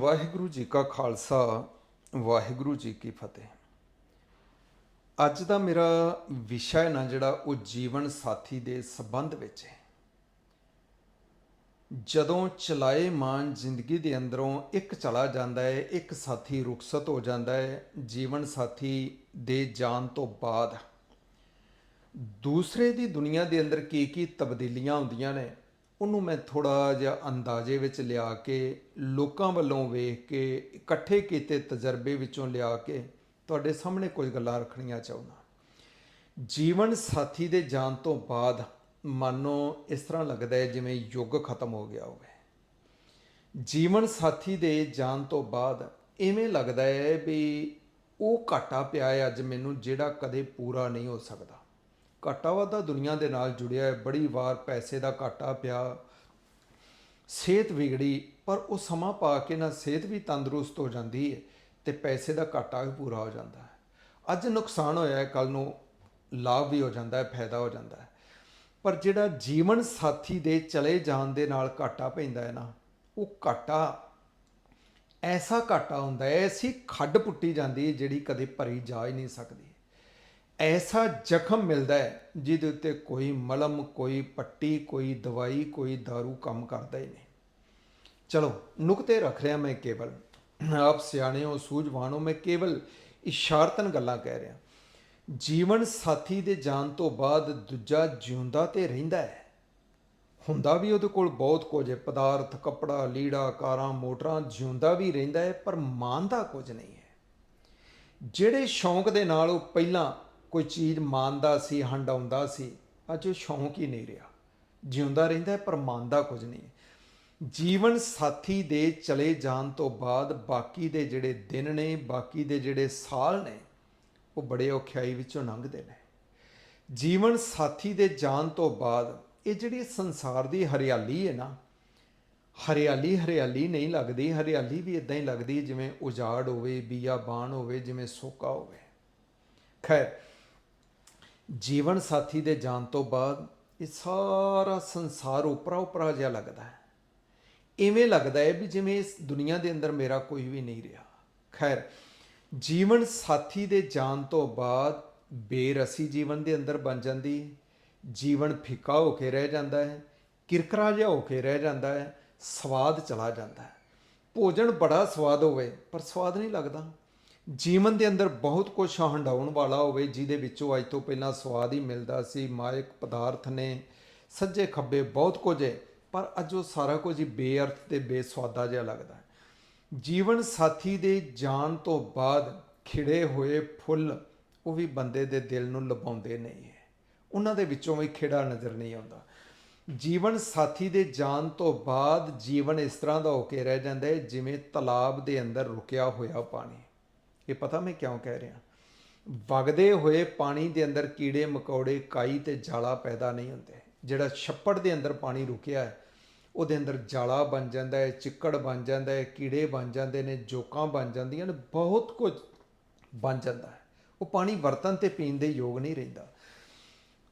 ਵਾਹਿਗੁਰੂ ਜੀ ਕਾ ਖਾਲਸਾ, ਵਾਹਿਗੁਰੂ ਜੀ ਕੀ ਫਤਿਹ। ਅੱਜ ਦਾ ਮੇਰਾ ਵਿਸ਼ਾ ਹੈ ਨਾ ਜਿਹੜਾ ਉਹ ਜੀਵਨ ਸਾਥੀ ਦੇ ਸੰਬੰਧ ਵਿੱਚ ਹੈ। ਜਦੋਂ ਚਲਾਏ ਮਾਨ ਜ਼ਿੰਦਗੀ ਦੇ ਅੰਦਰੋਂ ਇੱਕ ਚਲਾ ਜਾਂਦਾ ਹੈ, ਇੱਕ ਸਾਥੀ ਰੁਖਸਤ ਹੋ ਜਾਂਦਾ ਹੈ, ਜੀਵਨ ਸਾਥੀ ਦੇ ਜਾਣ ਤੋਂ ਬਾਅਦ। ਦੂਸਰੇ ਦੀ ਦੁਨੀਆ ਦੇ ਅੰਦਰ ਕੀ ਕੀ ਤਬਦੀਲੀਆਂ ਹੁੰਦੀਆਂ ਨੇ ਉਹਨੂੰ ਮੈਂ ਥੋੜਾ ਜਿਹਾ ਅੰਦਾਜ਼ੇ ਵਿੱਚ ਲਿਆ ਕੇ ਲੋਕਾਂ ਵੱਲੋਂ ਵੇਖ ਕੇ, ਇਕੱਠੇ ਕੀਤੇ ਤਜਰਬੇ ਵਿੱਚੋਂ ਲਿਆ ਕੇ ਤੁਹਾਡੇ ਸਾਹਮਣੇ ਕੁਝ ਗੱਲਾਂ ਰੱਖਣੀਆਂ ਚਾਹੁੰਦਾ ਜੀਵਨ ਸਾਥੀ ਦੇ ਜਾਣ ਤੋਂ ਬਾਅਦ ਮਾਨੋ ਇਸ ਤਰ੍ਹਾਂ ਲੱਗਦਾ ਹੈ ਜਿਵੇਂ ਯੁੱਗ ਖਤਮ ਹੋ ਗਿਆ ਹੋਵੇ। ਜੀਵਨ ਸਾਥੀ ਦੇ ਜਾਣ ਤੋਂ ਬਾਅਦ ਐਵੇਂ ਲੱਗਦਾ ਹੈ ਵੀ ਉਹ ਘਾਟਾ ਪਿਆ ਹੈ, ਅੱਜ ਮੈਨੂੰ ਜਿਹੜਾ ਕਦੇ ਪੂਰਾ ਨਹੀਂ ਹੋ ਸਕਦਾ। ਘਾਟਾ ਵਾਧਾ ਦੁਨੀਆ ਦੇ ਨਾਲ ਜੁੜਿਆ ਹੈ। ਬੜੀ ਵਾਰ ਪੈਸੇ ਦਾ ਘਾਟਾ ਪਿਆ, ਸਿਹਤ ਵਿਗੜੀ, ਪਰ ਉਹ ਸਮਾਂ ਪਾ ਕੇ ਨਾ ਸਿਹਤ ਵੀ ਤੰਦਰੁਸਤ ਹੋ ਜਾਂਦੀ ਹੈ ਤੇ ਪੈਸੇ ਦਾ ਘਾਟਾ ਵੀ ਪੂਰਾ ਹੋ ਜਾਂਦਾ ਹੈ। ਅੱਜ ਨੁਕਸਾਨ ਹੋਇਆ ਹੈ ਕੱਲ ਨੂੰ ਲਾਭ ਵੀ ਹੋ ਜਾਂਦਾ ਹੈ, ਫਾਇਦਾ ਹੋ ਜਾਂਦਾ ਹੈ। ਪਰ ਜਿਹੜਾ ਜੀਵਨ ਸਾਥੀ ਦੇ ਚਲੇ ਜਾਣ ਦੇ ਨਾਲ ਘਾਟਾ ਪੈਂਦਾ ਹੈ ਨਾ, ਉਹ ਘਾਟਾ, ਐਸਾ ਘਾਟਾ ਹੁੰਦਾ ਹੈ, ਐਸੀ ਖੱਡ ਪੁੱਟੀ ਜਾਂਦੀ ਹੈ ਜਿਹੜੀ ਕਦੇ ਭਰੀ ਜਾ ਹੀ ਨਹੀਂ ਸਕਦੀ। ਐਸਾ ਜ਼ਖਮ ਮਿਲਦਾ ਹੈ ਜਿਹਦੇ ਉੱਤੇ ਕੋਈ ਮਲਮ, ਕੋਈ ਪੱਟੀ, ਕੋਈ ਦਵਾਈ, ਕੋਈ दारू ਕੰਮ ਕਰਦਾ ਹੀ ਨਹੀਂ। ਚਲੋ, ਨੁਕਤੇ ਰੱਖ ਰਿਹਾ ਮੈਂ ਕੇਵਲ। ਆਪ ਸਿਆਣੇ ਹੋ ਸੂਝਵਾਨ ਹੋ, ਮੈਂ ਕੇਵਲ ਇਸ਼ਾਰਤਨ ਗੱਲਾਂ ਕਹਿ ਰਿਹਾ। ਜੀਵਨ ਸਾਥੀ ਦੇ ਜਾਣ ਤੋਂ ਬਾਅਦ ਦੂਜਾ ਜਿਉਂਦਾ ਤੇ ਰਹਿੰਦਾ ਹੈ। ਹੁੰਦਾ ਵੀ ਉਹਦੇ ਕੋਲ ਬਹੁਤ ਕੁਝ ਹੈ। ਪਦਾਰਥ, ਕੱਪੜਾ, ਲੀੜਾ, ਕਾਰਾਂ, ਮੋਟਰਾਂ, ਜਿਉਂਦਾ ਵੀ ਰਹਿੰਦਾ ਹੈ, ਪਰ ਮਾਨਦਾ ਕੁਝ ਨਹੀਂ ਹੈ। ਜਿਹੜੇ ਸ਼ੌਂਕ ਦੇ ਨਾਲ ਉਹ ਪਹਿਲਾਂ ਕੋਈ ਚੀਜ਼ ਮਾਨਦਾ ਸੀ ਹੰਡਾਉਂਦਾ ਸੀ, ਅੱਜ ਉਹ ਸ਼ੌਂਕ ਹੀ ਨਹੀਂ ਰਿਹਾ। ਜਿਉਂਦਾ ਰਹਿੰਦਾ ਪਰ ਮਾਨਦਾ ਕੁਝ ਨਹੀਂ। ਜੀਵਨ ਸਾਥੀ ਦੇ ਚਲੇ ਜਾਣ ਤੋਂ ਬਾਅਦ ਬਾਕੀ ਦੇ ਜਿਹੜੇ ਦਿਨ ਨੇ, ਬਾਕੀ ਦੇ ਜਿਹੜੇ ਸਾਲ ਨੇ, ਉਹ ਬੜੇ ਔਖਿਆਈ ਵਿੱਚੋਂ ਲੰਘਦੇ ਨੇ। ਜੀਵਨ ਸਾਥੀ ਦੇ ਜਾਣ ਤੋਂ ਬਾਅਦ ਇਹ ਜਿਹੜੀ ਸੰਸਾਰ ਦੀ ਹਰਿਆਲੀ ਹੈ ਨਾ, ਹਰਿਆਲੀ ਹਰਿਆਲੀ ਨਹੀਂ ਲੱਗਦੀ, ਹਰਿਆਲੀ ਵੀ ਇਦਾਂ ਹੀ ਲੱਗਦੀ ਜਿਵੇਂ ਉਜਾੜ ਹੋਵੇ, ਬੀਆਬਾਨ ਹੋਵੇ, ਜਿਵੇਂ ਸੋਕਾ ਹੋਵੇ। ਖੈਰ ਜੀਵਨ ਸਾਥੀ ਦੇ ਜਾਣ ਤੋਂ ਬਾਅਦ ਇਹ ਸਾਰਾ ਸੰਸਾਰ ਉਪਰਾ ਉਪਰਾ ਜਿਹਾ ਲੱਗਦਾ ਹੈ। ਇਵੇਂ ਲੱਗਦਾ ਹੈ ਵੀ ਜਿਵੇਂ ਇਸ ਦੁਨੀਆ ਦੇ ਅੰਦਰ ਮੇਰਾ ਕੋਈ ਵੀ ਨਹੀਂ ਰਿਹਾ। ਖੈਰ, ਜੀਵਨ ਸਾਥੀ ਦੇ ਜਾਣ ਤੋਂ ਬਾਅਦ ਬੇਰਸੀ ਜੀਵਨ ਦੇ ਅੰਦਰ ਬਣ ਜਾਂਦੀ ਜੀਵਨ ਫਿੱਕਾ ਹੋ ਕੇ ਰਹਿ ਜਾਂਦਾ ਹੈ, ਕਿਰਕਰਾ ਜਿਹਾ ਹੋ ਕੇ ਰਹਿ ਜਾਂਦਾ ਹੈ, ਸਵਾਦ ਚਲਾ ਜਾਂਦਾ ਹੈ। ਭੋਜਨ ਬੜਾ ਸਵਾਦ ਹੋਵੇ, ਪਰ ਸਵਾਦ ਨਹੀਂ ਲੱਗਦਾ। ਜੀਵਨ ਦੇ ਅੰਦਰ ਬਹੁਤ ਕੁਝ ਹੰਡਾਉਣ ਵਾਲਾ ਹੋਵੇ, ਜਿਹਦੇ ਵਿੱਚੋਂ ਅੱਜ ਤੋਂ ਪਹਿਲਾਂ ਸਵਾਦ ਹੀ ਮਿਲਦਾ ਸੀ। ਮਾਇਕ ਪਦਾਰਥ ਨੇ ਸੱਜੇ ਖੱਬੇ ਬਹੁਤ ਕੁਝ ਹੈ, ਪਰ ਅੱਜ ਉਹ ਸਾਰਾ ਕੁਝ ਹੀ ਬੇਅਰਥ ਤੇ ਬੇਸਵਾਦਾ ਜਿਹਾ ਲੱਗਦਾ ਹੈ। ਜੀਵਨ ਸਾਥੀ ਦੇ ਜਾਣ ਤੋਂ ਬਾਅਦ ਖਿੜੇ ਹੋਏ ਫੁੱਲ ਉਹ ਵੀ ਬੰਦੇ ਦੇ ਦਿਲ ਨੂੰ ਲਪਾਉਂਦੇ ਨਹੀਂ ਹੈ। ਉਹਨਾਂ ਦੇ ਵਿੱਚੋਂ ਵੀ ਖਿੜਾ ਨਜ਼ਰ ਨਹੀਂ ਆਉਂਦਾ। ਜੀਵਨ ਸਾਥੀ ਦੇ ਜਾਣ ਤੋਂ ਬਾਅਦ ਜੀਵਨ ਇਸ ਤਰ੍ਹਾਂ ਦਾ ਹੋ ਕੇ ਰਹਿ ਜਾਂਦਾ ਹੈ, ਜਿਵੇਂ ਤਲਾਬ ਦੇ ਅੰਦਰ ਰੁਕਿਆ ਹੋਇਆ ਪਾਣੀ। ਇਹ ਪਤਾ ਮੈਂ ਕਿਉਂ ਕਹਿ ਰਿਹਾ? ਵਗਦੇ ਹੋਏ ਪਾਣੀ ਦੇ ਅੰਦਰ ਕੀੜੇ, ਮਕੌੜੇ, ਕਾਈ ਤੇ ਜਾਲਾ ਪੈਦਾ ਨਹੀਂ ਹੁੰਦੇ। ਜਿਹੜਾ ਛੱਪੜ ਦੇ ਅੰਦਰ ਪਾਣੀ ਰੁਕਿਆ ਹੈ, ਉਹਦੇ ਅੰਦਰ ਜਾਲਾ ਬਣ ਜਾਂਦਾ ਹੈ, ਚਿੱਕੜ ਬਣ ਜਾਂਦਾ ਹੈ, ਕੀੜੇ ਬਣ ਜਾਂਦੇ ਨੇ, ਜੋਕਾਂ ਬਣ ਜਾਂਦੀਆਂ ਨੇ, ਬਹੁਤ ਕੁਝ ਬਣ ਜਾਂਦਾ ਹੈ। ਉਹ ਪਾਣੀ ਵਰਤਨ ਤੇ ਪੀਣ ਦੇ ਯੋਗ ਨਹੀਂ ਰਹਿੰਦਾ।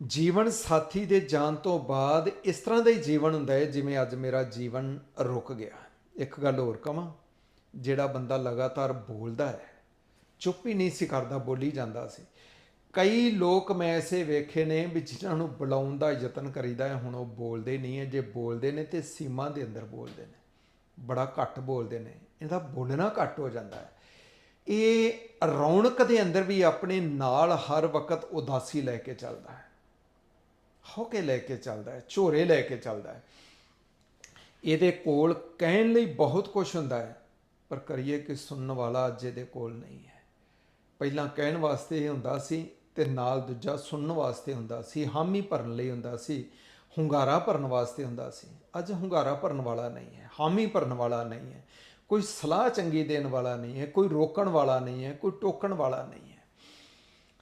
ਜੀਵਨ ਸਾਥੀ ਦੇ ਜਾਣ ਤੋਂ ਬਾਅਦ ਇਸ ਤਰ੍ਹਾਂ ਦਾ ਹੀ ਜੀਵਨ ਹੁੰਦਾ ਹੈ ਜਿਵੇਂ ਅੱਜ ਮੇਰਾ ਜੀਵਨ ਰੁਕ ਗਿਆ। ਇੱਕ ਗੱਲ ਹੋਰ ਕਵਾਂ, ਜਿਹੜਾ ਬੰਦਾ ਲਗਾਤਾਰ ਬੋਲਦਾ ਹੈ ਚੁੱਪ ਹੀ ਨਹੀਂ ਸੀ ਕਰਦਾ, ਬੋਲੀ ਜਾਂਦਾ ਸੀ। ਕਈ ਲੋਕ ਮੈਂ ਐਸੇ ਵੇਖੇ ਨੇ ਵੀ ਜਿਨ੍ਹਾਂ ਨੂੰ ਬੁਲਾਉਣ ਦਾ ਯਤਨ ਕਰੀਦਾ ਹੈ, ਹੁਣ ਉਹ ਬੋਲਦੇ ਨਹੀਂ ਹੈ। ਜੇ ਬੋਲਦੇ ਨੇ ਤੇ ਸੀਮਾ ਦੇ ਅੰਦਰ ਬੋਲਦੇ ਨੇ। ਬੜਾ ਘੱਟ ਬੋਲਦੇ ਨੇ। ਇਹਦਾ ਬੋਲਣਾ ਘੱਟ ਹੋ ਜਾਂਦਾ ਹੈ। ਇਹ ਰੌਣਕ ਦੇ ਅੰਦਰ ਵੀ ਆਪਣੇ ਨਾਲ ਹਰ ਵਕਤ ਉਦਾਸੀ ਲੈ ਕੇ ਚੱਲਦਾ ਹੈ। ਹੋ ਲੈ ਕੇ ਚੱਲਦਾ ਹੈ, ਝੋਰੇ ਲੈ ਕੇ ਚੱਲਦਾ ਹੈ। ਇਹਦੇ ਕੋਲ ਕਹਿਣ ਲਈ ਬਹੁਤ ਕੁਝ ਹੁੰਦਾ ਹੈ, ਪਰ ਕਰੀਏ ਕਿ ਸੁਣਨ ਵਾਲਾ ਅੱਜ ਇਹਦੇ ਕੋਲ ਨਹੀਂ ਹੈ। ਪਹਿਲਾਂ ਕਹਿਣ ਵਾਸਤੇ ਇਹ ਹੁੰਦਾ ਸੀ ਤੇ ਨਾਲ ਦੂਜਾ ਸੁਣਨ ਵਾਸਤੇ ਹੁੰਦਾ ਸੀ, ਹਾਮੀ ਭਰਨ ਲਈ ਹੁੰਦਾ ਸੀ, ਹੁੰਗਾਰਾ ਭਰਨ ਵਾਸਤੇ ਹੁੰਦਾ ਸੀ। ਅੱਜ ਹੁੰਗਾਰਾ ਭਰਨ ਵਾਲਾ ਨਹੀਂ ਹੈ, ਹਾਮੀ ਭਰਨ ਵਾਲਾ ਨਹੀਂ ਹੈ, ਕੋਈ ਸਲਾਹ ਚੰਗੀ ਦੇਣ ਵਾਲਾ ਨਹੀਂ ਹੈ, ਕੋਈ ਰੋਕਣ ਵਾਲਾ ਨਹੀਂ ਹੈ, ਕੋਈ ਟੋਕਣ ਵਾਲਾ ਨਹੀਂ ਹੈ।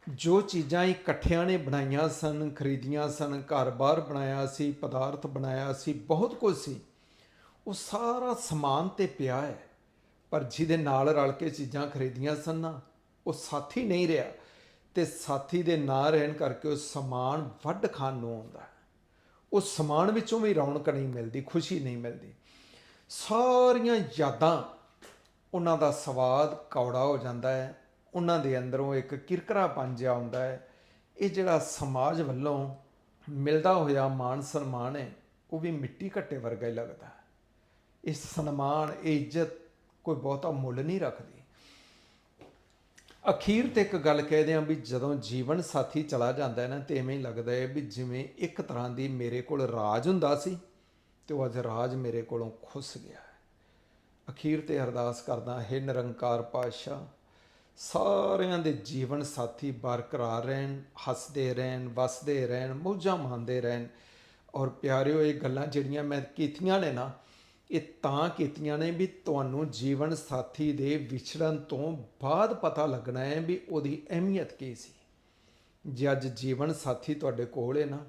ਜੋ ਚੀਜ਼ਾਂ ਇਕੱਠਿਆਂ ਨੇ ਬਣਾਈਆਂ ਸਨ, ਖਰੀਦੀਆਂ ਸਨ, ਘਰ-ਬਾਰ ਬਣਾਇਆ ਸੀ, ਪਦਾਰਥ ਬਣਾਇਆ ਸੀ, ਬਹੁਤ ਕੁਝ ਸੀ, ਉਹ ਸਾਰਾ ਸਮਾਨ ਤੇ ਪਿਆ ਹੈ। ਪਰ ਜਿਹਦੇ ਨਾਲ ਰਲ ਕੇ ਚੀਜ਼ਾਂ ਖਰੀਦੀਆਂ ਸਨ ਨਾ ਉਹ ਸਾਥੀ ਨਹੀਂ ਰਿਹਾ ਤੇ ਸਾਥੀ ਦੇ ਨਾ ਰਹਿਣ ਕਰਕੇ ਉਹ ਸਮਾਨ ਵੱਢ ਖਾਣ ਨੂੰ ਆਉਂਦਾ ਉਹ ਸਮਾਨ ਵਿੱਚੋਂ ਵੀ ਰੌਣਕ ਨਹੀਂ ਮਿਲਦੀ, ਖੁਸ਼ੀ ਨਹੀਂ ਮਿਲਦੀ। ਸਾਰੀਆਂ ਯਾਦਾਂ ਉਹਨਾਂ ਦਾ ਸਵਾਦ ਕੌੜਾ ਹੋ ਜਾਂਦਾ ਹੈ, ਉਹਨਾਂ ਦੇ ਅੰਦਰੋਂ ਇੱਕ ਕਿਰਕਰਾਪਨ ਜਿਹਾ ਹੁੰਦਾ ਹੈ। ਇਹ ਜਿਹੜਾ ਸਮਾਜ ਵੱਲੋਂ ਮਿਲਦਾ ਹੋਇਆ ਮਾਣ ਸਨਮਾਨ ਹੈ, ਉਹ ਵੀ ਮਿੱਟੀ ਘੱਟੇ ਵਰਗਾ ਹੀ ਲੱਗਦਾ ਹੈ। ਇਹ ਸਨਮਾਨ, ਇਹ ਇੱਜ਼ਤ ਕੋਈ ਬਹੁਤਾ ਮੁੱਲ ਨਹੀਂ ਰੱਖਦੀ। ਅਖੀਰ ਤੇ ਇੱਕ ਗੱਲ ਕਹਿ ਦਿਆਂ ਵੀ ਜਦੋਂ ਜੀਵਨ ਸਾਥੀ ਚਲਾ ਜਾਂਦਾ ਹੈ ਨਾ, ਤੇ ਐਵੇਂ ਹੀ ਲੱਗਦਾ ਹੈ ਵੀ ਜਿਵੇਂ ਇੱਕ ਤਰ੍ਹਾਂ ਦੀ ਮੇਰੇ ਕੋਲ ਰਾਜ ਹੁੰਦਾ ਸੀ, ਤੇ ਉਹ ਅੱਜ ਰਾਜ ਮੇਰੇ ਕੋਲੋਂ ਖੁੱਸ ਗਿਆ ਅਖੀਰ ਤੇ ਅਰਦਾਸ ਕਰਦਾ ਹੈ ਨਿਰੰਕਾਰ ਪਾਤਸ਼ਾਹ, ਸਾਰਿਆਂ ਦੇ ਜੀਵਨ ਸਾਥੀ ਬਰਕਰਾਰ ਰਹਿਣ, ਹੱਸਦੇ ਰਹਿਣ, ਵਸਦੇ ਰਹਿਣ, ਮੌਜਾਂ ਮਾਣਦੇ ਰਹਿਣ। ਔਰ ਪਿਆਰਿਓ, ਇਹ ਗੱਲਾਂ ਜਿਹੜੀਆਂ ਮੈਂ ਕੀਤੀਆਂ ਨੇ ਨਾ ਇਹ ਤਾਂ ਕੀਤੀਆਂ ਨੇ ਵੀ ਤੁਹਾਨੂੰ ਜੀਵਨ ਸਾਥੀ ਦੇ ਵਿਛੜਨ ਤੋਂ ਬਾਅਦ ਪਤਾ ਲੱਗਣਾ ਹੈ ਵੀ ਉਹਦੀ ਅਹਿਮੀਅਤ ਕੀ ਸੀ। ਜੇ ਅੱਜ ਜੀਵਨ ਸਾਥੀ ਤੁਹਾਡੇ ਕੋਲ ਹੈ ਨਾ,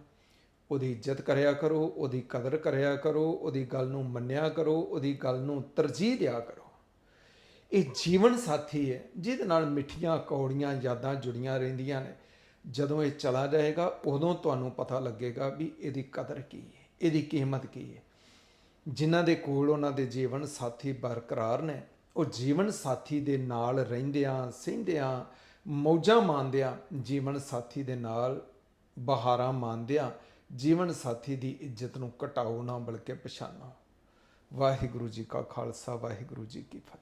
ਉਹਦੀ ਇੱਜ਼ਤ ਕਰਿਆ ਕਰੋ, ਉਹਦੀ ਕਦਰ ਕਰਿਆ ਕਰੋ, ਉਹਦੀ ਗੱਲ ਨੂੰ ਮੰਨਿਆ ਕਰੋ, ਉਹਦੀ ਗੱਲ ਨੂੰ ਤਰਜੀਹ ਦਿਆ ਕਰੋ। ਇਹ ਜੀਵਨ ਸਾਥੀ ਹੈ, ਜਿਹਦੇ ਨਾਲ ਮਿੱਠੀਆਂ ਕੌੜੀਆਂ ਯਾਦਾਂ ਜੁੜੀਆਂ ਰਹਿੰਦੀਆਂ ਨੇ। ਜਦੋਂ ਇਹ ਚਲਾ ਜਾਏਗਾ, ਉਦੋਂ ਤੁਹਾਨੂੰ ਪਤਾ ਲੱਗੇਗਾ ਵੀ ਇਹਦੀ ਕਦਰ ਕੀ ਹੈ, ਇਹਦੀ ਕੀਮਤ ਕੀ ਹੈ। ਜਿਨ੍ਹਾਂ ਦੇ ਕੋਲ ਉਹਨਾਂ ਦੇ ਜੀਵਨ ਸਾਥੀ ਬਰਕਰਾਰ ਨੇ, ਉਹ ਜੀਵਨ ਸਾਥੀ ਦੇ ਨਾਲ ਰਹਿੰਦਿਆਂ, ਸਹਿੰਦਿਆਂ, ਮੌਜਾਂ ਮਾਣਦਿਆਂ, ਜੀਵਨ ਸਾਥੀ ਦੇ ਨਾਲ ਬਹਾਰਾਂ ਮਾਣਦਿਆਂ, ਜੀਵਨ ਸਾਥੀ ਦੀ ਇੱਜ਼ਤ ਨੂੰ ਘਟਾਓ ਨਾ, ਬਲਕਿ ਪਛਾਣੋ। ਵਾਹਿਗੁਰੂ ਜੀ ਕਾ ਖਾਲਸਾ, ਵਾਹਿਗੁਰੂ ਜੀ ਕੀ ਫਤਿਹ।